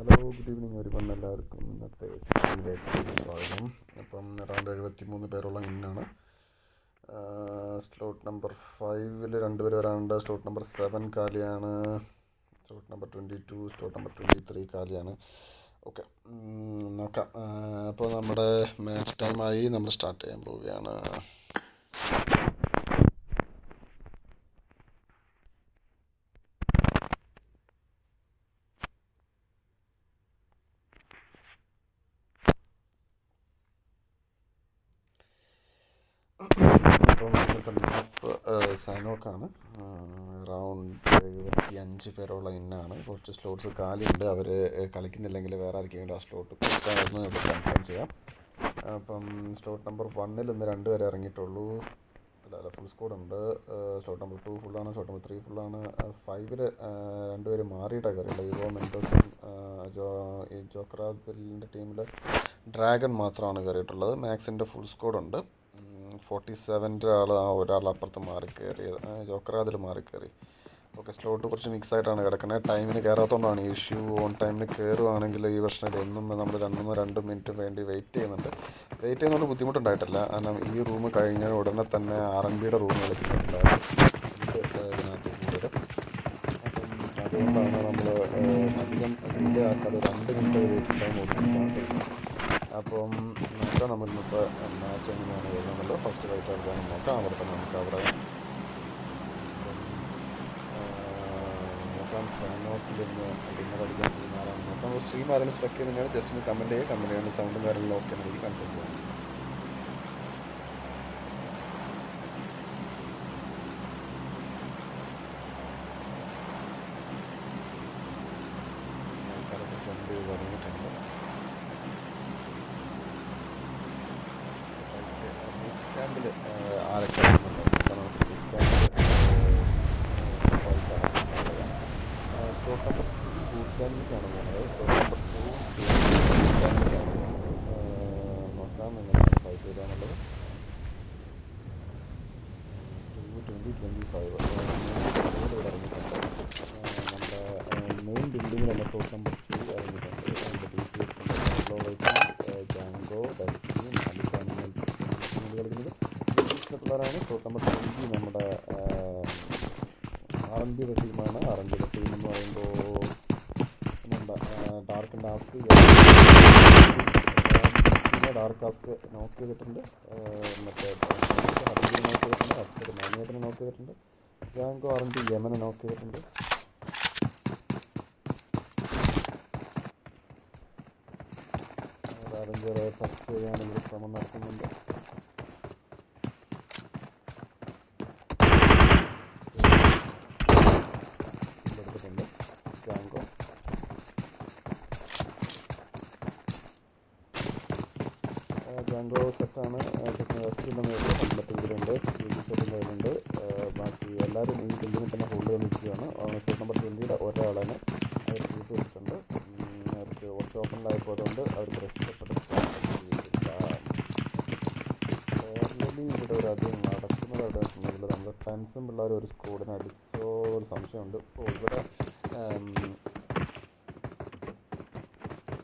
Hello good evening ഒരു one എല്ലാവർക്കും ഇന്നത്തെ സ്വാഗതം. അപ്പം രണ്ടായിരത്തി എഴുപത്തി മൂന്ന് പേരോളം ഇന്നാണ് സ്ലോട്ട് നമ്പർ ഫൈവിൽ രണ്ടുപേർ വരാനുണ്ട്. Slot number seven കാലിയാണ്. Slot number twenty two slot number twenty three കാലിയാണ് okay നോക്കാം അപ്പോൾ നമ്മുടെ മാച്ച് ടൈമായി നമ്മൾ സ്റ്റാർട്ട് ചെയ്യാൻ പോവുകയാണ് അപ്പോൾ ഇന്നത്തെ മാപ്പ് സൈനോക്കാണ് അറൗണ്ട് എഴുപത്തി അഞ്ച് പേരോളം ഇന്നാണ്. കുറച്ച് സ്ലോട്ട്സ് കാലിയുണ്ട് അവർ കളിക്കുന്നില്ലെങ്കിൽ വേറെ ആർക്കെങ്കിലും ആ സ്ലോട്ട് കൊടുക്കാമെന്ന് ഇവിടെ കൺഫേം ചെയ്യാം. അപ്പം സ്ലോട്ട് നമ്പർ വണ്ണിൽ ഇന്ന് രണ്ട് വരെ ഇറങ്ങിയിട്ടുള്ളൂ. അല്ല അല്ല ഫുൾ സ്കോഡ് ഉണ്ട് സ്ലോട്ട് നമ്പർ ടു ഫുള്ളാണ് സ്ലോട്ട് നമ്പർ ത്രീ ഫുള്ളാണ് ഫൈവിൽ രണ്ടുപേര് മാറിയിട്ടാണ് കയറിയുള്ളത് ഇവോ മെൻഡോസും ജോ ഈ ജോക്രാദിലിന്റെ ടീമിൽ ഡ്രാഗൺ മാത്രമാണ് കയറിയിട്ടുള്ളത് മാക്സിന്റെ ഫുൾ സ്കോഡ് ഉണ്ട്. ഫോർട്ടി സെവന്റെ ആൾ ആ ഒരാൾ അപ്പുറത്ത് മാറി കയറി ജോക്രാദിൽ മാറി കയറി ഓക്കെ സ്ലോട്ട് കുറച്ച് മിക്സ് ആയിട്ടാണ് കിടക്കുന്നത് ടൈമിന് കയറാത്തതുകൊണ്ടാണ് ഈ ഇഷ്യൂ ഓൺ ടൈമിന് കയറുവാണെങ്കിൽ ഈ വർഷം എന്നും നമ്മൾ രണ്ടുമോ രണ്ട് മിനിറ്റ് വേണ്ടി വെയിറ്റ് ചെയ്യുന്നുണ്ട്. വെയിറ്റ് ചെയ്യുന്നതുകൊണ്ട് ബുദ്ധിമുട്ടുണ്ടായിട്ടില്ല. കാരണം ഈ റൂം കഴിഞ്ഞ ഉടനെ തന്നെ ആർ എൻ ബിയുടെ റൂം കളിക്കുന്നുണ്ടായിരുന്നു ഇതിനകത്ത് കൂടുതലും അതുകൊണ്ടാണ് നമ്മൾ അധികം ഡിലേ ആക്കാതെ രണ്ട് മിനിറ്റ് വെയിറ്റ് ടൈം കൊടുക്കുന്നത് അപ്പം നോക്കാം നമ്മൾ ഇന്നത്തെ മാച്ച് എങ്ങനെയാണ് വരുന്നത് ഫസ്റ്റ് ഫൈറ്റ് എടുക്കാനും നോക്കാം. അവിടെ തന്നെ നമുക്ക് അവിടെ നോക്കാം ഫാനോക്കിൽ ഇന്ന് പഠിക്കാൻ ആരാണ് നോക്കാം സ്ട്രീം ആരെങ്കിലും സ്ട്രക്ട് ചെയ്യുന്നതിനാണ് ജസ്റ്റ് ഒന്ന് കമന്റ് ചെയ്യുക. കമന്റ് ചെയ്യുന്ന സൗണ്ടും കാര്യങ്ങളും ഓക്കെ എനിക്ക് കൺഫേം ചെയ്യാം ആൾക്കാരൊക്കെ ജമ്പ് ചെയ്ത് തുടങ്ങിയിട്ടുണ്ട് ക്യാമ്പിൽ ആരൊക്കെ സ്റ്റോക്ക് നമ്പർ ബൂട്ട് ക്യാമ്പിലേക്കാണ് പോകുന്നത് സ്റ്റോക്ക് നമ്പർ ടു ക്യാമ്പിലേക്കാണ് നോക്കാം എങ്ങനെ ഫൈറ്റ് ചെയ്താന്നുള്ളത് ടു ട്വന്റി ട്വന്റി ഫൈവ് ഇവിടെ ഇറങ്ങിയിട്ടുണ്ട് നമ്മുടെ മെയിൻ ബിൽഡിങ്ങിൽ തന്നെ സ്റ്റോക്ക് നമ്പർ മാലിക് ജാങ്കോ മാലിക്കാനികൾ കളിക്കുന്നത് പിള്ളേരാണ് സ്റ്റോക്ക് നമ്പർ നമ്മുടെ ടീമാണ് ആർ എൻ ടീം എന്ന് പറയുമ്പോൾ ഡാർക്ക് ഡാസ്ക് ഡാർക്ക് ആസ്ക് നോക്ക് ചെയ്തിട്ടുണ്ട് മറ്റേ നോക്ക് ചെയ്തിട്ടുണ്ട് നോക്ക് ചെയ്തിട്ടുണ്ട് ജാങ്കോ ആറഞ്ച് യമനെ നോക്ക് ചെയ്തിട്ടുണ്ട് ടച്ച് ചെയ്യാനുള്ള ശ്രമം നടത്തുന്നുണ്ട്. ജാങ്കോ സെറ്റാണ് സെറ്റിന്റെ മേളിൽ കമ്പത്ത് ഇതിലുണ്ട് സെറ്റിന്റെ മേലുണ്ട് ബാക്കി എല്ലാവരും ഈ ബിൽഡിങ്ങിൽ തന്നെ ഹോൾഡ് വന്നിരിക്കുകയാണ് നിൽക്കുകയാണ് സെറ്റ് നമ്പർ ട്വന്റിയുടെ ഒരാളാണ്. അവർ ചെയ്ത് വെച്ചിട്ടുണ്ട്. അവർക്ക് കുറച്ച് ഓപ്പണിലായപ്പോൾ അതുകൊണ്ട് അവർക്ക് രക്ഷപ്പെട്ടത് കേരളത്തിൽ ഇവിടെ ഒരു അത് നടക്കുന്നത് അവിടെ നമ്മുടെ ഫ്രണ്ട്സും പിള്ളേരും ഒരു സ്കൂളിനെ അടിച്ചോ ഒരു സംശയമുണ്ട്. ഇപ്പോൾ ഇവിടെ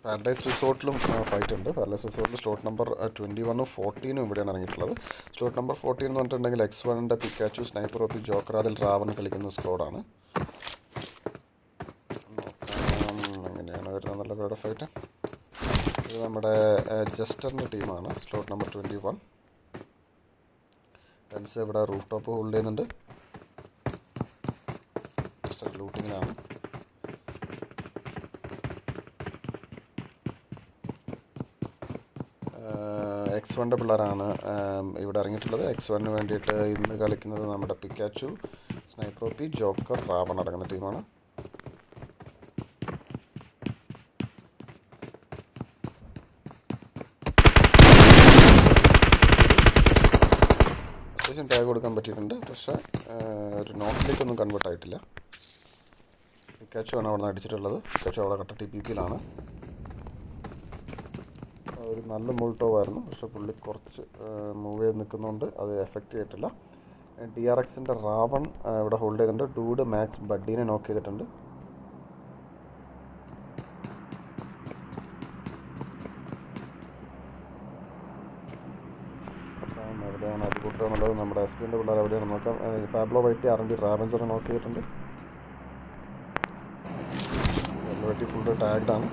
പാരഡൈസ് റിസോർട്ടിലും ഫൈറ്റ് ഉണ്ട്. പാരഡൈസ് റിസോർട്ടിൽ സ്ലോട്ട് നമ്പർ ട്വന്റി വണ്ണും ഫോർട്ടീനും ഇവിടെയാണ് ഇറങ്ങിയിട്ടുള്ളത്. സ്ലോട്ട് നമ്പർ ഫോർട്ടീൻ എന്ന് പറഞ്ഞിട്ടുണ്ടെങ്കിൽ എക്സ് വണ്ണിന്റെ പിക്കാച്ചു സ്നൈപ്പർ ഒപ്പി ജോക്കർ അതിൽ റാവൺ കളിക്കുന്ന സ്കോഡാണ് അങ്ങനെയാണ് വരുന്നത്. നല്ല പേരുടെ ഇത് നമ്മുടെ ജസ്റ്ററിന്റെ ടീമാണ് slot number twenty one friends ഇവിടെ റൂഫ് ടോപ്പ് ഹോൾഡ് ചെയ്യുന്നുണ്ട് ജസ്റ്റർ ലൂട്ടിങ്ങിനാണ് എക്സ് വണ്ടെ പിള്ളേരാണ്. ഇവിടെ ഇറങ്ങിയിട്ടുള്ളത്. എക്സ് വണ്ണിന് വേണ്ടിയിട്ട് ഇന്ന് കളിക്കുന്നത് നമ്മുടെ പിക്കാച്ചു സ്നൈപ്രോപ്പി ജോക്കർ റാവൺ അടങ്ങുന്ന ടീമാണ് അത്യാവശ്യം ടാഗ് കൊടുക്കാൻ പറ്റിയിട്ടുണ്ട്. പക്ഷേ ഒരു നോട്ടിലേക്കൊന്നും കൺവേർട്ട് ആയിട്ടില്ല. പിക്കാച്ചു ആണ് അവിടെ നിന്ന് അടിച്ചിട്ടുള്ളത്. പിക്കാച്ചു അവിടെ കട്ട ടി പി പിയിലാണ് ഒരു നല്ല മുൾട്ടോവായിരുന്നു പക്ഷെ പുള്ളി കുറച്ച് മൂവ് ചെയ്ത് നിൽക്കുന്നതുകൊണ്ട് അത് എഫക്റ്റ് ചെയ്തിട്ടില്ല. ഡി ആർ എക്സിന്റെ റാവൺ ഇവിടെ ഹോൾഡ് ചെയ്തിട്ടുണ്ട്. ഡൂഡ് മാക്സ് ബഡ്ഡീനെ നോക്ക് ചെയ്തിട്ടുണ്ട് നോക്കാം എവിടെയാണ് അത് കൂട്ടുക നമ്മുടെ എസ് പിന്റെ പിള്ളേർ എവിടെയാണ് നോക്കാം. Pablo Whitey R N D റാവഞ്ചറെ നോക്കിയിട്ടുണ്ട്. പാബ്ലോ വൈറ്റി ഫുള്ള് ടാഗ്ഡാണ്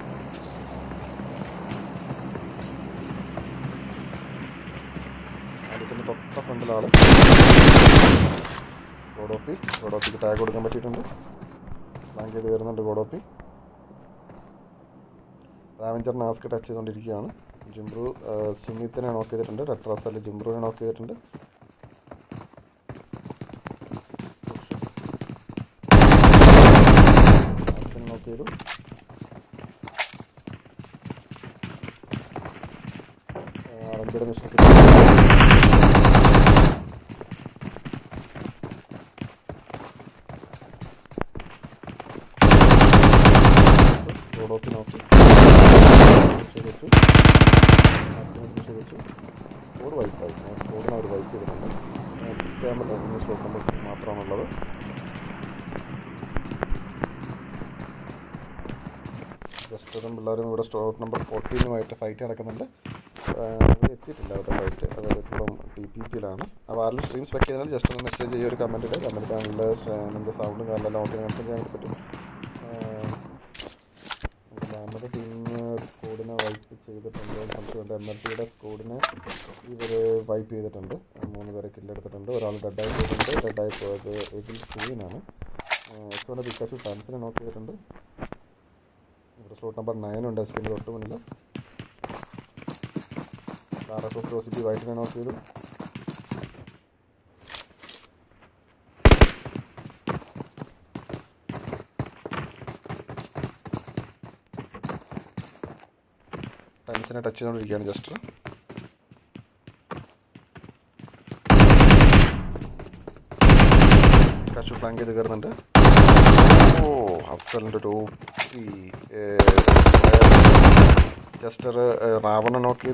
ആണ്. തൊട്ട ഫ്രണ്ടിലാണ്. ഗോഡോപ്പി. ഗോഡോപ്പിക്ക് ടാഗ് കൊടുക്കാൻ പറ്റിയിട്ടുണ്ട്. ബാങ്ക് ചെയ്ത് വരുന്നുണ്ട് ഗോഡോപ്പി. റാവഞ്ചർ നാസ്ക് ടച്ച് ചെയ്തുകൊണ്ടിരിക്കുകയാണ്. ജിംബ്രു സുമിത്തിനെ നോക്കിയിട്ടുണ്ട് ചെയ്തിട്ടുണ്ട്. റെട്രാസൽ ജിംബ്രുവിനെ നോക്ക് ചെയ്തിട്ടുണ്ട് ആസ്കിനെ നോക്ക് ചെയ്തു വൈപ്പ് ചെയ്തിട്ടുണ്ട് ക്യാമറ ജസ്റ്ററും പിള്ളേരും ഇവിടെ സ്റ്റോക്ക് നമ്പർ ഫോർട്ടീനുമായിട്ട് ഫൈറ്റ് നടക്കുന്നുണ്ട്. എത്തിയിട്ടില്ല അവരുടെ ഫൈറ്റ് അവർ ഇപ്പം ടി പി പിയിലാണ് അപ്പോൾ ആരെങ്കിലും സ്ട്രീം സ്പെക്ട് ചെയ്താൽ ജസ്റ്റ് ഒന്ന് മെസ്സേജ് ചെയ്യുക ഒരു കമന്റ് ഇടുക കമന്റ് ചാനലിൽ നിങ്ങൾക്ക് സൗണ്ടും കാര്യമെല്ലാം ഓക്കെ കൺഫേം ചെയ്യാൻ പറ്റും. നമ്മുടെ ടീമിന് സ്കോഡിനെ വൈപ്പ് ചെയ്തിട്ടുണ്ട്. സംശയമുണ്ട് എം എൽ സിയുടെ സ്കോഡിനെ ഇവർ വൈപ്പ് ചെയ്തിട്ടുണ്ട്. മൂന്ന് പേരെ കില്ലെടുത്തിട്ടുണ്ട് ഒരാൾ ഡെഡായി പോയിട്ടുണ്ട്. ഡെഡായി പോയത് എബിൾ സീനാണ് എക്സോടെ പിക്കാശു ഫാൻസിനെ നോക്ക് ചെയ്തിട്ടുണ്ട്. ഇവിടെ സ്ലോട്ട് നമ്പർ നയൻ ഉണ്ട്. എസ്കിന്റെ തൊട്ട് മുന്നിൽ കാറൊക്കെ ആയിട്ട് ഞാൻ ഓഫ് ചെയ്തു ടൈംസിനെ ടച്ച് ചെയ്തുകൊണ്ടിരിക്കുകയാണ് ജസ്റ്റ് കച്ചു ഫ്ലാങ്ക് ചെയ്ത് കയറുന്നുണ്ട് ഓ അഫ്സലിന്റെ ജസ്റ്റർ റാവണ നോക്കി.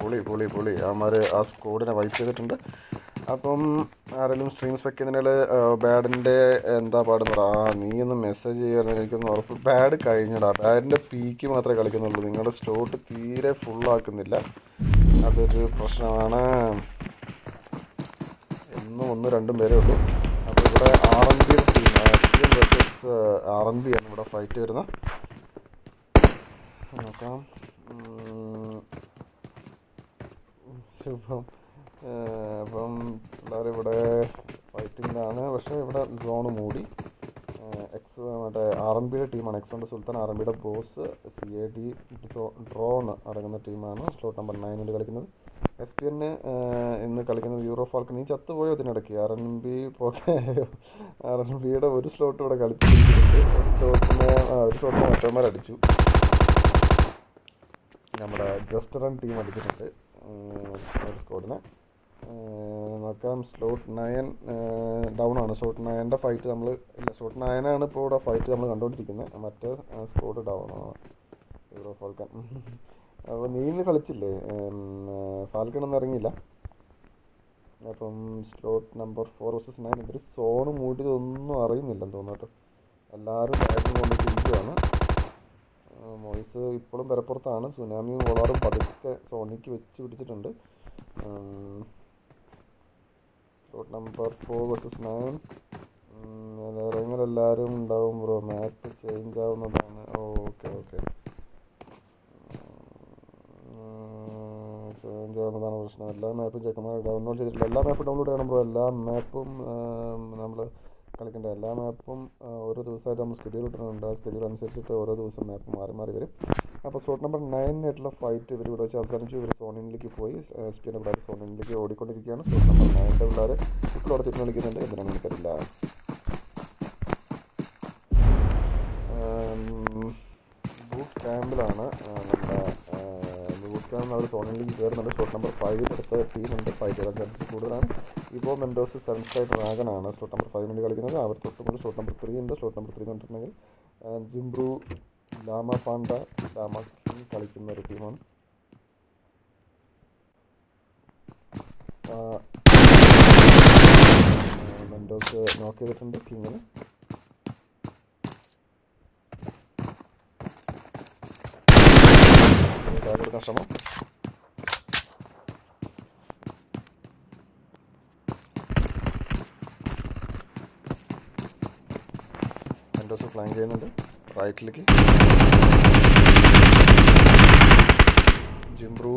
പൊളി പൊളി പൊളി. അവന്മാർ ആ സ്കോഡിനെ വൈപ്പ് ചെയ്തിട്ടുണ്ട്. അപ്പം ആരെങ്കിലും സ്ട്രീംസ് ചെയ്യുന്നതിൽ ബാഡിന്റെ എന്താ പാടുന്നത് ആ നീ ഒന്ന് മെസ്സേജ് ചെയ്യാൻ എനിക്കൊന്ന് ഉറപ്പ് ബാഡ് കഴിഞ്ഞടാ. ബാഡിന്റെ പീക്ക് മാത്രമേ കളിക്കുന്നുള്ളൂ. നിങ്ങളുടെ സ്റ്റോട്ട് തീരെ ഫുള്ളാക്കുന്നില്ല അതൊരു പ്രശ്നമാണ്. എന്നും ഒന്നും രണ്ടും പേരേ ഉള്ളൂ. അപ്പോൾ ഇവിടെ R M B team S versus R M B ആണ് ഇവിടെ ഫൈറ്റ് വരുന്നത്. നോക്കാം. ഇപ്പം അപ്പം പിള്ളേർ ഇവിടെ ഫൈറ്റിങ്ങിലാണ് പക്ഷേ ഇവിടെ ഡ്രോൺ മൂടി. എക്സ് മറ്റേ ആർ എം ബിയുടെ ടീമാണ് എക്സ് ഉണ്ട് സുൽത്താൻ ആർ എം ബിയുടെ boss C A D drone അടങ്ങുന്ന ടീമാണ് സ്ലോട്ട് നമ്പർ നയനിൽ കളിക്കുന്നത്. എസ് പി എന്നെ ഇന്ന് കളിക്കുന്നത് യൂറോ ഫാൽക്കൺ നീ ചത്തുപോയോ ഇതിനിടയ്ക്ക്? R N B R N ബിയുടെ ഒരു സ്ലോട്ട് ഇവിടെ കളിച്ചിട്ടുണ്ട് സ്ലോട്ടിന് മറ്റന്മാർ അടിച്ചു. നമ്മുടെ ജസ്റ്ററൻ ടീം അടിച്ചിട്ടുണ്ട്. സ്കോഡിനെ നോക്കാം സ്ലോട്ട് നയൻ ഡൗൺ ആണ്. സ്ലോട്ട് നയന്റെ ഫൈറ്റ് നമ്മൾ ഇല്ല സ്ലോട്ട് നയനാണ് ഇപ്പോൾ ഇവിടെ ഫൈറ്റ് നമ്മൾ കണ്ടുകൊണ്ടിരിക്കുന്നത് മറ്റേ സ്കോഡ് ഡൗൺ ആണ്. യൂറോ ഫാൽക്കൺ അപ്പോൾ നീ ഇന്ന് കളിച്ചില്ലേ ഫാൽക്കൺ ഒന്നും ഇറങ്ങിയില്ല. അപ്പം slot number four versus nine ഇവർ സോണ് മൂടിയതൊന്നും അറിയുന്നില്ലെന്ന് തോന്നുന്നു എല്ലാവരും ബാറ്റിംഗ് കൊണ്ട് തിരിക്കുകയാണ് മോയിസ് ഇപ്പോഴും പെരപ്പുറത്താണ്. സുനാമിയും ഓളാറും പതുക്കെ സോണിക്ക് വെച്ച് പിടിച്ചിട്ടുണ്ട്. Slot number four versus nine ഇറങ്ങലെല്ലാവരും ഉണ്ടാവും ബ്രോ. മാപ്പ് ചേഞ്ച് ആവുന്നതാണ്. ഓക്കെ ഓക്കെ പ്രശ്നം എല്ലാ മാപ്പും ചെക്കന്മാർ ഡൗൺലോഡ് ചെയ്തിട്ടില്ല. എല്ലാ മാപ്പും ഡൗൺലോഡ് ചെയ്യണം ബ്രോ എല്ലാ മാപ്പും നമ്മൾ കളിക്കേണ്ട. എല്ലാ മാപ്പും ഓരോ ദിവസമായിട്ട് നമ്മൾ സ്കെഡ്യൂൾ ഇട്ടിട്ടുണ്ട്. ആ ഷെഡ്യൂൾ അനുസരിച്ചിട്ട് ഓരോ ദിവസം മാപ്പ് മാറി മാറി വരും. അപ്പോൾ സ്ലോട്ട് നമ്പർ നയനായിട്ടുള്ള ഫൈറ്റ് ഇവർ ഇവിടെ വെച്ച് അവസാനിച്ചു. ഇവർ സോണിലേക്ക് പോയി. എസ് പിയുടെ പിള്ളേർ സോണിലേക്ക് ഓടിക്കൊണ്ടിരിക്കുകയാണ്. സ്ലോട്ട് നമ്പർ നയന്റെ പിള്ളേർ ഇപ്പോൾ അവിടെ തിരിഞ്ഞ് കളിക്കുന്നുണ്ട്. എന്തിനാണെന്ന് എനിക്കറിയില്ല. കളിക്കണം അവർ ടോർണമെന്റിൽ കയറുന്നുണ്ട് ഷോട്ട് നമ്പർ ഫൈവ് അടുത്ത ടീം ഉണ്ട്. ഫൈവ് കളിക്കാൻ ചാൻസ് കൂടുതലാണ്. ഇപ്പോൾ മെൻഡോസ് സെവൻ സൈഡ് ഡ്രാഗണാണ് ഷോട്ട് നമ്പർ ഫൈവ് വേണ്ടി കളിക്കുന്നത്. അവർ തൊട്ടുമുണ്ട് ഷോട്ട് നമ്പർ ത്രീ ഉണ്ട്. ഷോട്ട് നമ്പർ ത്രീ കണ്ടിട്ടുണ്ടെങ്കിൽ ജിംബ്രു ലാമ പാണ്ട ലാമ കിങ് കളിക്കുന്ന ഒരു ടീമാണ് മെൻഡോസ് നോക്ക് ചെയ്തിട്ടുണ്ട് കിങ്ങിന് കൊടുക്കാൻ ഫ്ലാങ്ക് ചെയ്യുന്നുണ്ട്. റൈറ്റിലേക്ക് ജിംബ്രൂ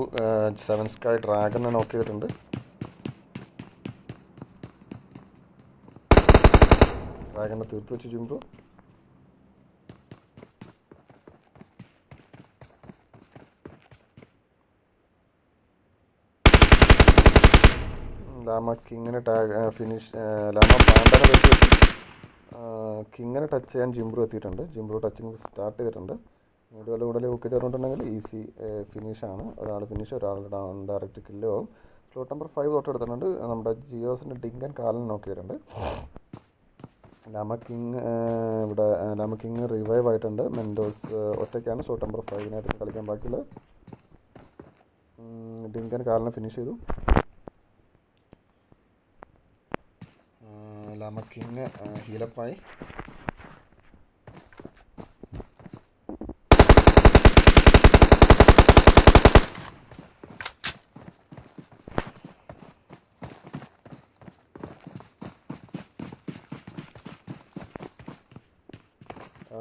സെവൻ സ്കൈ ഡ്രാഗനെ നോക്ക് ചെയ്തിട്ടുണ്ട്. ഡ്രാഗനെ തീർത്ത് വെച്ച് ജിംബ്രു ലാമ കിങ്ങിനെ ടാഗ് ഫിനിഷ് ലാമ പാണ്ടനെ വെച്ച് കിങ്ങിനെ ടച്ച് ചെയ്യാൻ ജിംബ്രു എത്തിയിട്ടുണ്ട്. ജിംബ്രു ടച്ചിങ് സ്റ്റാർട്ട് ചെയ്തിട്ടുണ്ട്. കൂടുതൽ കൂടുതൽ ഹുക്ക് ചേർന്നിട്ടുണ്ടെങ്കിൽ ഈസി ഫിനിഷാണ് ഒരാൾ ഫിനിഷ് ഒരാൾ ഡയറക്റ്റ് കില്ലോ ആവും. സ്ലോട്ട് നമ്പർ ഫൈവ് തൊട്ട് എടുത്തിട്ടുണ്ട്. നമ്മുടെ ജിയോസിന്റെ ഡിങ്കൻ കാലൻ നോക്കിയിട്ടുണ്ട് ലാമ കിങ് ഇവിടെ ലാമ കിങ് റിവൈവ് ആയിട്ടുണ്ട്. മെൻഡോസ് ഒറ്റയ്ക്കാണ് ഷോട്ട് നമ്പർ ഫൈവിനായിട്ട് കളിക്കാൻ ബാക്കിയുള്ളത്. ഡിങ്കൻ കാലിനെ ഫിനിഷ് ചെയ്തു. ലാമ കിങ് ഹീലപ്പായി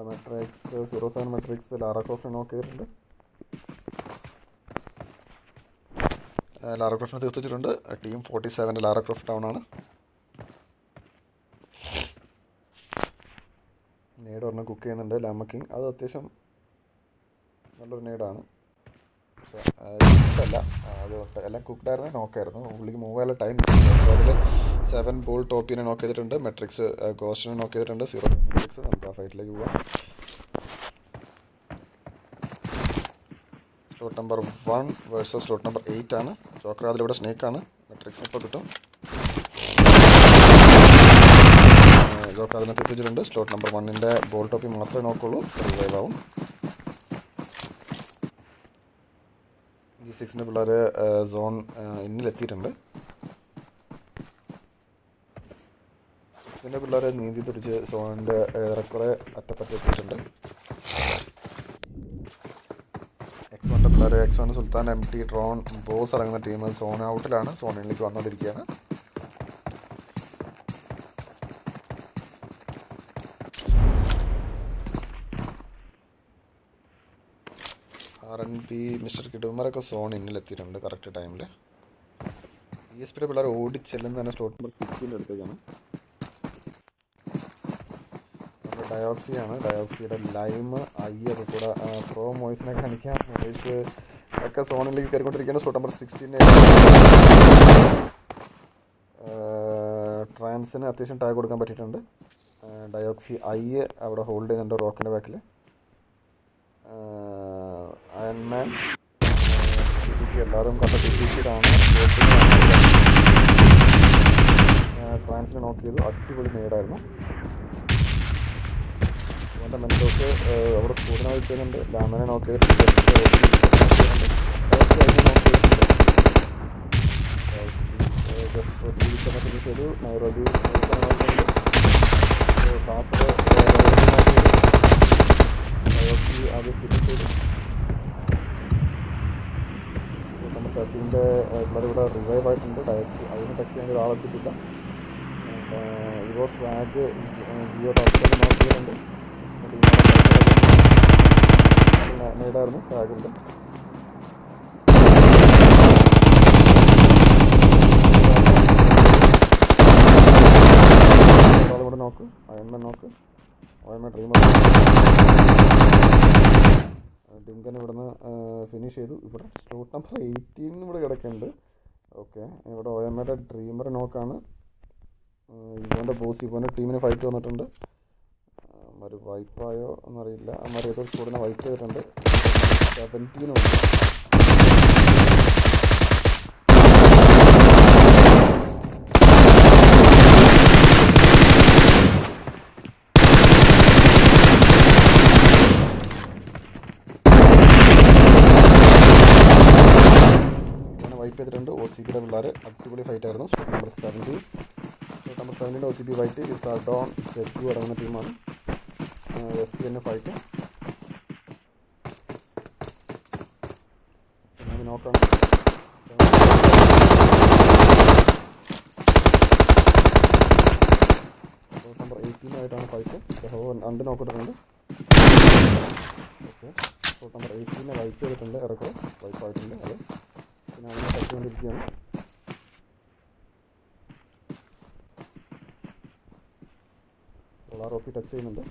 matrix zero seven matrix Lara നോക്കിയിട്ടുണ്ട് നോക്ക് തീർത്തിട്ടുണ്ട് ടീം ഫോർട്ടി സെവന്റെ ലാറ ടൗൺ ആണ്. ചെയ്യുന്നുണ്ട് അത് അത്യാവശ്യം നല്ലൊരു നേടാണ് പക്ഷേ അത് എല്ലാം കുക്ക്ഡ് ആയിരുന്നു നോക്കായിരുന്നു. പുള്ളിക്ക് മൂവ് ചെയ്യാനുള്ള ടൈം അതിൽ സെവൻ ബോൾ ടോപ്പിനെ നോക്ക് ചെയ്തിട്ടുണ്ട്. മെട്രിക്സ് ഗോസ്റ്റിനെ നോക്ക് ചെയ്തിട്ടുണ്ട്. സീറോ മെട്രിക്സ് നമുക്ക് ആ ഫൈറ്റിലേക്ക് പോവാം. Slot number one versus slot number eight ആണ്. ചോക്ര അതിലൂടെ സ്നേക്കാണ് മെട്രിക്സ് ഇപ്പോൾ കിട്ടും. ജോക്കർ അതിനകത്ത് എത്തിച്ചിട്ടുണ്ട് സ്ലോട്ട് നമ്പർ വണ്ണിന്റെ ബോൾ ടോപ്പി മാത്രമേ നോക്കുള്ളൂ. റിവൈവ് ആവും. ജി സിക്സിന്റെ പിള്ളേർ സോൺ ഇന്നിലെത്തിയിട്ടുണ്ട്. ഇതിന്റെ പിള്ളേർ നീന്തി പിടിച്ച് സോണിന്റെ ഏറെക്കുറെ അറ്റപ്പറ്റി എത്തിയിട്ടുണ്ട്. എക്സ് വണ്ണിന്റെ പിള്ളേർ എക്സ് വൺ സുൽത്താൻ എം ടി ഡ്രോൺ ബോസ് ഇറങ്ങുന്ന ടീം സോൺ ഔട്ടിലാണ് സോണിലേക്ക് വന്നുകൊണ്ടിരിക്കുകയാണ് ആർ എൻ പി മിസ്റ്റർ കിടുമാരൊക്കെ സോൺ ഇന്നിലെത്തിയിട്ടുണ്ട് കറക്റ്റ് ടൈമിൽ ഇ എസ് പിയുടെ പിള്ളേർ ഓടി ചെല്ലുന്ന തന്നെ സ്ലോട്ട് നമ്പർ സിക്സിന്റെ അടുത്തേക്കാണ്. നമ്മുടെ ഡയോക്സിയാണ് ഡയോക്സിയുടെ ലൈമ് അത് കൂടെ പ്രോ മോയ്സിനെ കാണിക്കാം മോയ്സ് ഒക്കെ സോണിലേക്ക് കയറിക്കൊണ്ടിരിക്കുകയാണ് സ്ലോട്ട് നമ്പർ സിക്സ്റ്റീന്റെ ട്രാൻസിന് അത്യാവശ്യം ടാഗ് കൊടുക്കാൻ പറ്റിയിട്ടുണ്ട്. ഡയോക്സി ഐ അവിടെ ഹോൾഡ് ചെയ്യുന്നുണ്ട് റോക്കിന്റെ ബാക്കിൽ അയൺമാൻ എല്ലാവരും കണ്ട ടിപ്പിച്ചിട്ടാണ് ട്രാൻസിനെ നോക്ക് ചെയ്തു അടിപൊളി നേടായിരുന്നു അതുകൊണ്ട് മെൻഡോക്ക് അവിടെ സ്കൂളിനെ വയ്ക്കുന്നുണ്ട് ലാമനെ നോക്ക് ചെയ്തിട്ടുണ്ട് ചെയ്തു നൈറോബി കാസർ ചെയ്തു നമ്മൾ തേർട്ടീന്റെ പിള്ളേർ ഇവിടെ റിവൈവ് ആയിട്ടുണ്ട്. ഡയറക്റ്റ് അതിനെ ടച്ച് ചെയ്യാൻ ഒരാളെത്തിയിട്ടില്ല ഇവോ ഫ്ലാഗ് ജിയോ ടോപ്പിൽ നോക്ക് ചെയ്യുന്നുണ്ട് നേടായിരുന്നു ഇവിടെ നോക്ക്. അയമ്മ നോക്ക്. അയമ്മ ഡ്രീമർ ഡിങ്കൻ ഇവിടുന്ന് ഫിനിഷ് ചെയ്തു. ഇവിടെ സ്ലോട്ട് നമ്പർ എയ്റ്റീൻ ഇവിടെ കിടക്കുന്നുണ്ട്. ഓക്കെ ഇവിടെ ഒ എം എയുടെ ഡ്രീമർ നോക്കാണ്. ഇവന്റെ ബോസ് ഇവന്റെ ടീമിന് ഫൈറ്റ് വന്നിട്ടുണ്ട്. അമ്മര് വൈപ്പായോ എന്നറിയില്ല. അമ്മര് ഏതോ സ്കൂളിനെ വൈപ്പ് ചെയ്തിട്ടുണ്ട്. സെവന്റീനുണ്ട് വൈപ്പ് ചെയ്തിട്ടുണ്ട്. ഒ സി പിയുടെ പിള്ളേർ അടിപൊളി ഫൈറ്റ് ആയിരുന്നു. Spot number seventeen shot number സെവന്റീന്റെ O C P fight ഡോൺ എസ് ടു അടങ്ങുന്ന ടീമാണ് എസ് പി തന്നെ ഫൈറ്റ് നോക്കാണ് നമ്പർ എയ്റ്റീനായിട്ടാണ് ഫൈറ്റ് രണ്ട് നോക്കിയിട്ടുണ്ട് ഓക്കെ നമ്പർ എയ്റ്റീനെ വൈറ്റ് ചെയ്തിട്ടുണ്ട്. ഇറക്കോ വൈറ്റ് അത്. പിന്നെ അങ്ങനെ തച്ചുകൊണ്ടിരിക്കുകയാണ് സോളാർ ഓപ്പി ടച്ച് ചെയ്യുന്നുണ്ട്.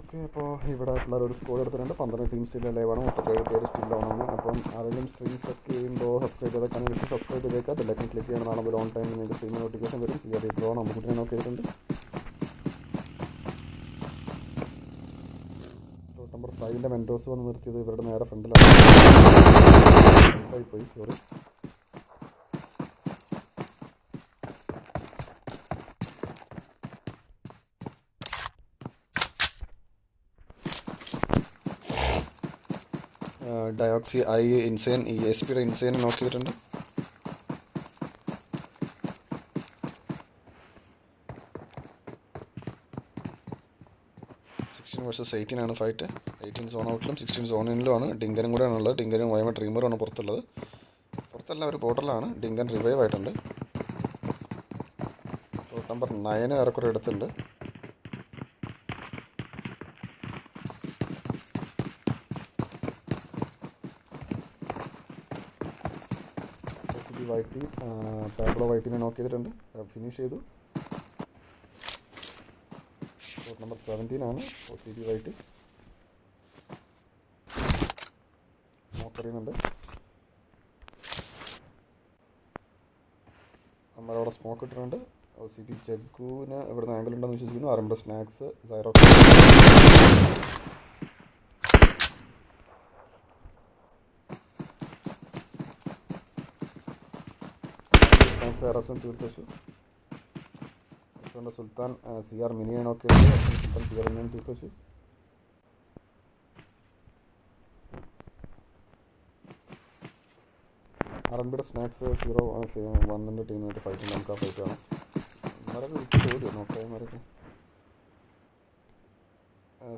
ഓക്കെ അപ്പോൾ ഇവിടെ പിള്ളേർ ഒരു സ്കോർ എടുത്തിട്ടുണ്ട്. പന്ത്രണ്ട് ടീം സ്റ്റിൽ ലൈവാണ് മുപ്പത്തേഴ് പേര് സ്റ്റിൽ ആണ്. അപ്പം ആരെങ്കിലും സ്ട്രീം ചെക്ക് ചെയ്യുമ്പോൾ സബ്സ്ക്രൈബ് ചെയ്ത കണക്ട് സബ്സ്ക്രൈബ് ചെയ്തേക്കാം. ബെല്ലൈക്കൺ ക്ലിക്ക് ചെയ്യണം നാളെ ലോൺ ടൈം നിങ്ങൾക്ക് സ്ട്രീം നോട്ടിഫിക്കേഷൻ വരും. ഈ അറിയിപ്പോൾ നമുക്ക് നോക്കിയിട്ടുണ്ട്. ഫൈവിന്റെ മെന്റോസ് വന്ന് നിർത്തിയത് ഇവരുടെ നേരെ ഫ്രണ്ടിലാണ്. പോയി സോറി ഡയോക്സി ഐ ഇൻസൈൻ ഈ എസ് പിയുടെ ഇൻസൈൻ നോക്കിയിട്ടുണ്ട് സിക്സ്റ്റീൻ വേഴ്സസ് എയ്റ്റീൻ ആണ് ഫൈറ്റ് എയ്റ്റീൻ സോൺ ഔട്ടിലും സിക്സ്റ്റീൻ സോണിലും ഡിങ്കനും കൂടെ ആണുള്ളത് ഡിങ്കനും വയമേ ഡ്രീമറും ആണ് പുറത്തുള്ളത്. പുറത്തല്ല ഒരു ബോർഡറിലാണ് ഡിങ്കൻ റിവൈവ് ആയിട്ടുണ്ട്. നമ്പർ നയന് ഏറെക്കുറെ എടുത്തിട്ടുണ്ട് വൈറ്റി പാബ്ലോ വൈറ്റിനെ നോക്ക് ചെയ്തിട്ടുണ്ട്. ഫിനിഷ് ചെയ്തു. കോട്ട് നമ്പർ സെവന്റീൻ ആണ് വൈറ്റ് നോക്കറിയുന്നുണ്ട് നമ്മളവിടെ സ്മോക്ക് ഇട്ടിട്ടുണ്ട്. ഒ സി ബി ജഗ്ഗുവിന് ഇവിടുന്ന് ആംഗിൾ ഉണ്ടെന്ന് വിശ്വസിക്കുന്നു. ആരംഭ സ്നാക്സ് സൈറോ റസം തീർച്ചു അതുകൊണ്ട് സുൽത്താൻ സി ആർ മിനിയാണൊക്കെ ഉണ്ട് സുൽത്താൻ C R minion snacks zero വന്നിന്റെ ടീമായിട്ട് ഫൈറ്റ് നമുക്ക് ആ ഫൈറ്റ് ആണ് ഇവരൊക്കെ വിളിച്ച് ചോദ്യം നോക്കാമാരൊക്കെ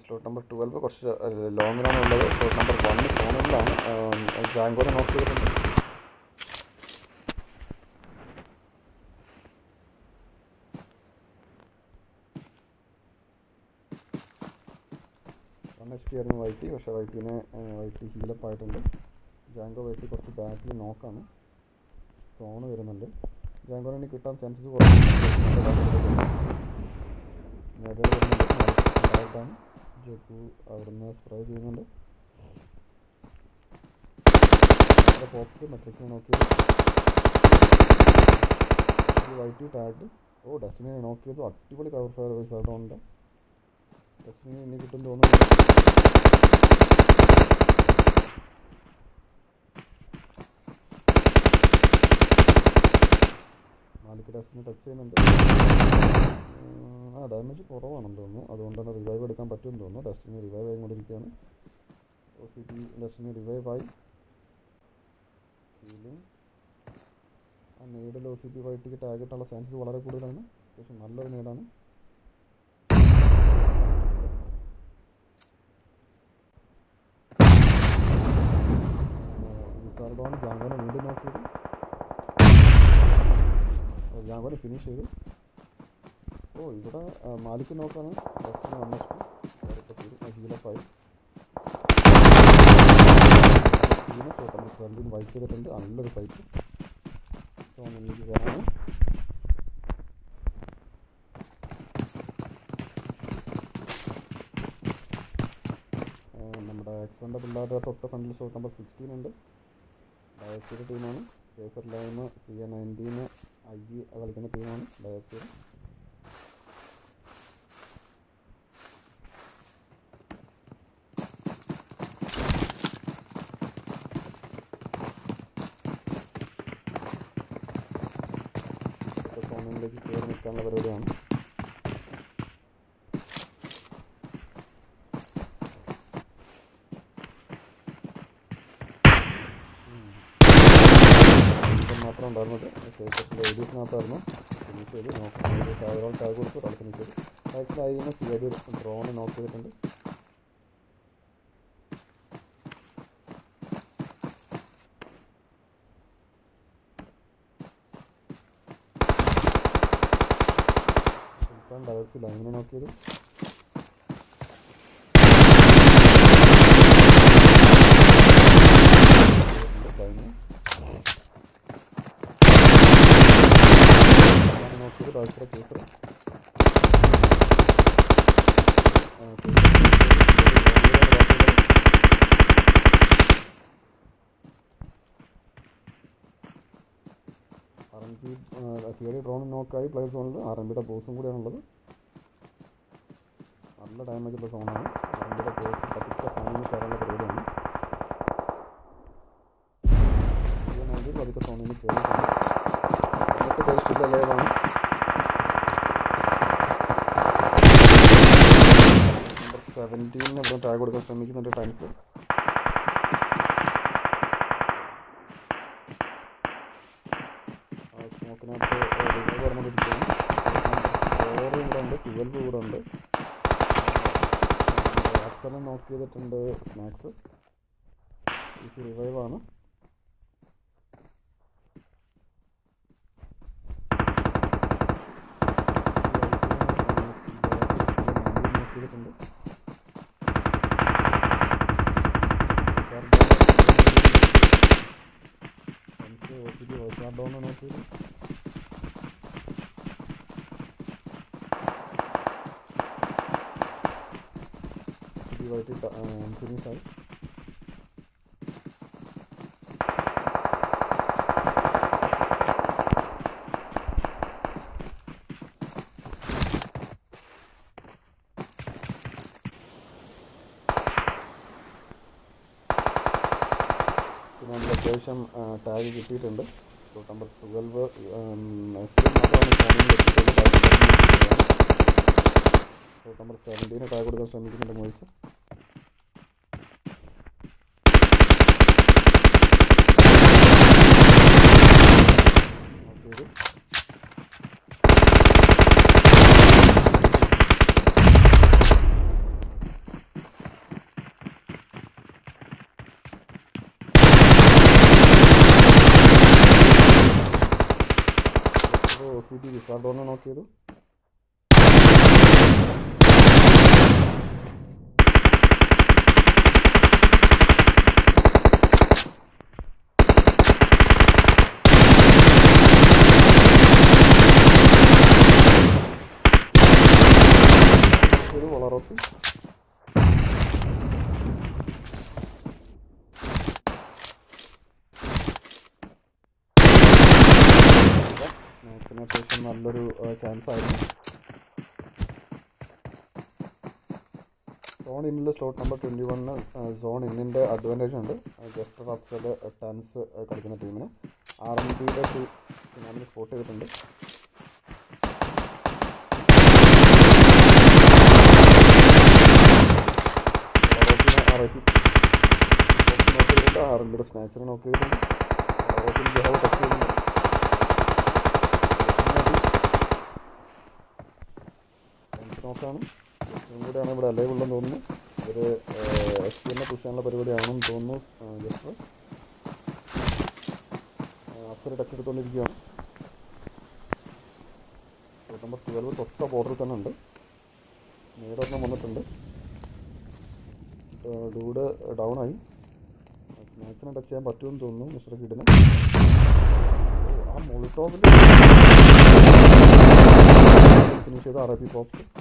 സ്ലോട്ട് നമ്പർ ട്വൽവ് കുറച്ച് ലോങ്ങിലാണ് ഉള്ളത്. സ്ലോട്ട് നമ്പർ വണ്ണ് സോണിലാണ് ജാങ്കോനെ നോക്കി ആയിരുന്നു വൈറ്റി. പക്ഷേ വൈറ്റിനെ വൈറ്റി ഹീലപ്പ് ആയിട്ടുണ്ട്. ജാങ്കോ വൈറ്റി കുറച്ച് ബാക്കിൽ നോക്കാണ് സോണ് വരുന്നുണ്ട്. ജാങ്കോനെ കിട്ടാൻ ചാൻസസ് കുറവാണ്. ജപ്പു അവിടുന്ന് സ്പ്രേ ചെയ്യുന്നുണ്ട് പോക്സ് മെട്രിക്സിനെ നോക്കിയത് വൈറ്റി ടാഗ് ഓ ഡസ്റ്റിനെ നോക്കിയത് അടിപൊളി കവർ ഫയർ ഉണ്ട് ഡെസ്റ്റിനി ഇനി കിട്ടും തോന്നുന്നു മാലിക്ക് ഡെസ്റ്റിനി ടച്ച് ചെയ്യുന്നുണ്ട്. ആ ഡാമേജ് കുറവാണെന്ന് തോന്നുന്നു. അതുകൊണ്ടാണ് റിവൈവ് എടുക്കാൻ പറ്റുമെന്ന് തോന്നുന്നു. ഡസ്റ്റിന് റിവൈവ് ആയിക്കൊണ്ടിരിക്കുകയാണ് ഒ സി പി ഡസ്റ്റിന് റിവൈവ് ആയി. ഹീലിംഗ് ആ നേടിൽ ഒ സി പി വൈറ്റിക്ക് ടാഗിട്ടുള്ള ചാൻസസ് വളരെ കൂടുതലാണ്. അത്യാവശ്യം നല്ലൊരു നേടാണ് നിസാർഡോൺ ജാങ്കോനെ വീണ്ടും നോക്കിയത്. ജാങ്കോനെ ഫിനിഷ് ചെയ്തു. ഓ ഇവിടെ മാലിക്ക് നോക്കാണ്. ഹീലപ്പായി ഫ്രണ്ടിൽ വൈറ്റ് ചെയ്തിട്ടുണ്ട് നല്ലൊരു ഫൈറ്റ് എനിക്ക് കയറാണ് നമ്മുടെ എക്സോണിന്റെ പിള്ളേരുടെ തൊട്ട് ഫ്രണ്ടിൽ ഷോട്ട് നമ്പർ സിക്സ്റ്റീൻ ഉണ്ട്. ഡയറക്റ്റ് ടീമാണ് കേസർ ലൈമ് സി എ നയന്റീന് ഐ കളിക്കുന്ന ടീമാണ് സോണിലേക്ക് കയറി നിൽക്കാനുള്ള പരിപാടിയാണ്. ഉണ്ടായിരുന്നത് കേസറ്റിൽ എഴുതിയതിനകത്തായിരുന്നു ഫിനിഷ് ചെയ്ത്. നോക്കി. ടാഗ് ടാഗ് കൊടുത്ത്. ഒരാൾ ഫിനിഷ് ചെയ്തു. ബാക്കിലായി C I D drone knock ചെയ്തിട്ടുണ്ട്. ഡയറക്റ്റ് ലൈനിനെ നോക്കിയത് കഴിഞ്ഞു നോക്കിയത് ഡയറക്റ്റ് കേസർ ആർ എം പി സി നോക്കായി പ്ലെയർ സോണിൽ ആർ എം ബിയുടെ ബോസും കൂടിയാണുള്ളത് നല്ല ഡാമേജ് ഉള്ള സോണാണ് ആർ എം ബിയുടെ ബോസ് പതുക്കെ സോണിന് കയറാനുള്ള പരിപാടിയാണ്. നമ്പർ സെവന്റീനിന് ഇവിടെ ടാഗ് കൊടുക്കാൻ ശ്രമിക്കുന്നുണ്ട് ടൈംസ് സ്മോക്കിനകത്ത് ഉണ്ട് വാട്സപ്പിൽ നോക്ക് ചെയ്തിട്ടുണ്ട് സ്നാക്സ് ഇത് റിവൈവ് ആണ് നോക്ക് ചെയ്തിട്ടുണ്ട് O P D voice down നോക്കി ഇതുമായിട്ട് പിന്നെ നമുക്ക് അത്യാവശ്യം ടാഗ് കിട്ടിയിട്ടുണ്ട്. റൂട്ട് നമ്പർ ട്വൽവ് നമ്പർ സെവന്റീന് ടാഗ് കൊടുക്കാൻ ശ്രമിക്കുന്നുണ്ട് മോയിസ് നോക്കിയത് ഒ ടി നോക്കിയത് ഒരു വളറോത്തി മാച്ചിന് അത്യാവശ്യം ചാൻസ് ആയിരുന്നു zone ഇന്നിലെ slot number twenty one zone ഇന്നിന്റെ അഡ്വാന്റേജ് ഉണ്ട്. ജസ്റ്റ് അപ്സൽ ടൺസ് കളിക്കുന്ന ടീമിന് ആർ എം പിയുടെ ടീം ഫിനാലിന് സ്പോട്ട് ചെയ്തിട്ടുണ്ട്. ആർ എം പിയുടെ സ്നാച്ചിനെ നോക്കിയിട്ടുണ്ട് ടച്ച് ചെയ്യുന്നുണ്ട് നോക്കാണ് ഇതും കൂടെയാണ് ഇവിടെ അലൈവ് ഉള്ളതെന്ന് തോന്നുന്നു. ഇവർ എസ് പി എന്നെ പുഷ് പരിപാടിയാണെന്ന് തോന്നുന്നു ജസ്റ്റ് അഫ്സർ ടച്ച് എടുത്തുകൊണ്ടിരിക്കുകയാണ് നമ്പർ ട്വൽവ് തൊട്ട ബോർഡറിൽ തന്നെ ഉണ്ട്. നേരൊരെണ്ണം വന്നിട്ടുണ്ട്. ഡൂഡ് ഡൗൺ ആയി. സ്നാക്സിനെ ടച്ച് ചെയ്യാൻ പറ്റുമെന്ന് തോന്നുന്നു മിസ്റ്റർ കിഡിന് ആ മുളിട്ടോപ്പിൽ ഫിനിഷ് ചെയ്ത അറബി പി മൂന്ന്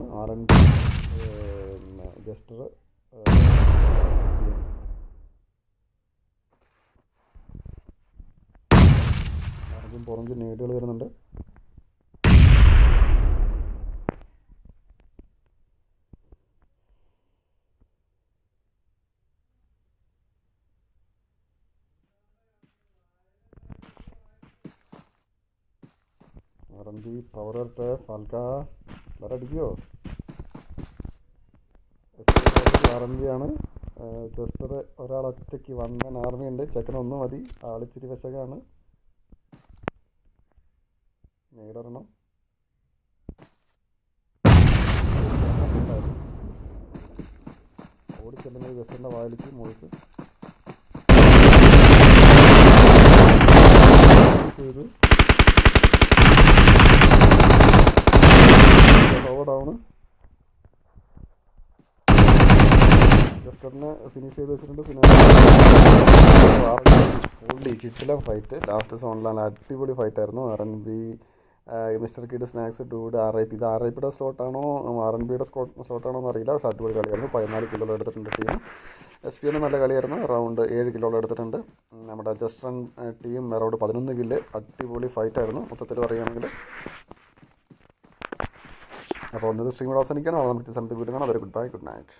ടീമാണ് ആർ എൻ ജസ്റ്റർ ആദ്യം പുറഞ്ച് നേടുകൾ വരുന്നുണ്ട്. ആർ എം ജി പവർ ഫാൽക്ക വേറെ അടിക്കുമോ ആർ എം ജസ്റ്റർ ഒരാൾ ഒറ്റയ്ക്ക് വന്നൻ ഉണ്ട് ചെക്കനൊന്നും മതി. ആളിച്ചിരി വിശകാണ്. നേടണം ഓടിച്ചെല്ലുന്നത് ജസ്റ്ററിന്റെ വായിലേക്ക് മുകളിലേക്ക് ചെയ്ത്. ഡൗണ് ജസ്റ്ററിനെ ഫിനിഷ് ചെയ്ത് വെച്ചിട്ടുണ്ട്. ഡിജിറ്റലെ ഫൈറ്റ് ലാസ്റ്റ് സോണിലാണ് അടിപൊളി ഫൈറ്റ് ആയിരുന്നു. R N B mister kid snacks dude R I P ഇത് ആർ ഐ പിയുടെ സ്ലോട്ടാണോ ആർ എൻ ബിയുടെ സ്ലോട്ടാണോ എന്ന് അറിയില്ല പക്ഷേ അടിപൊളി കളിയായിരുന്നു. പതിനാല് കിലോ എടുത്തിട്ടുണ്ട് ടീം എസ് പി നല്ല കളിയായിരുന്നു. റൗണ്ട് ഏഴ് കിലോ എടുത്തിട്ടുണ്ട്. നമ്മുടെ ജസ്റ്റൻ ടീം അറൗണ്ട് പതിനൊന്ന് കില്ല് അടിപൊളി ഫൈറ്റ് ആയിരുന്നു. മൊത്തത്തിൽ പറയുകയാണെങ്കിൽ. അപ്പോൾ ഒന്നത് സ്ട്രീം അവസാനിക്കണം നമുക്ക് സമയത്ത് വീടുകയാണ് അതൊരു ഗുഡ് ബൈ ഗുഡ് നൈറ്റ്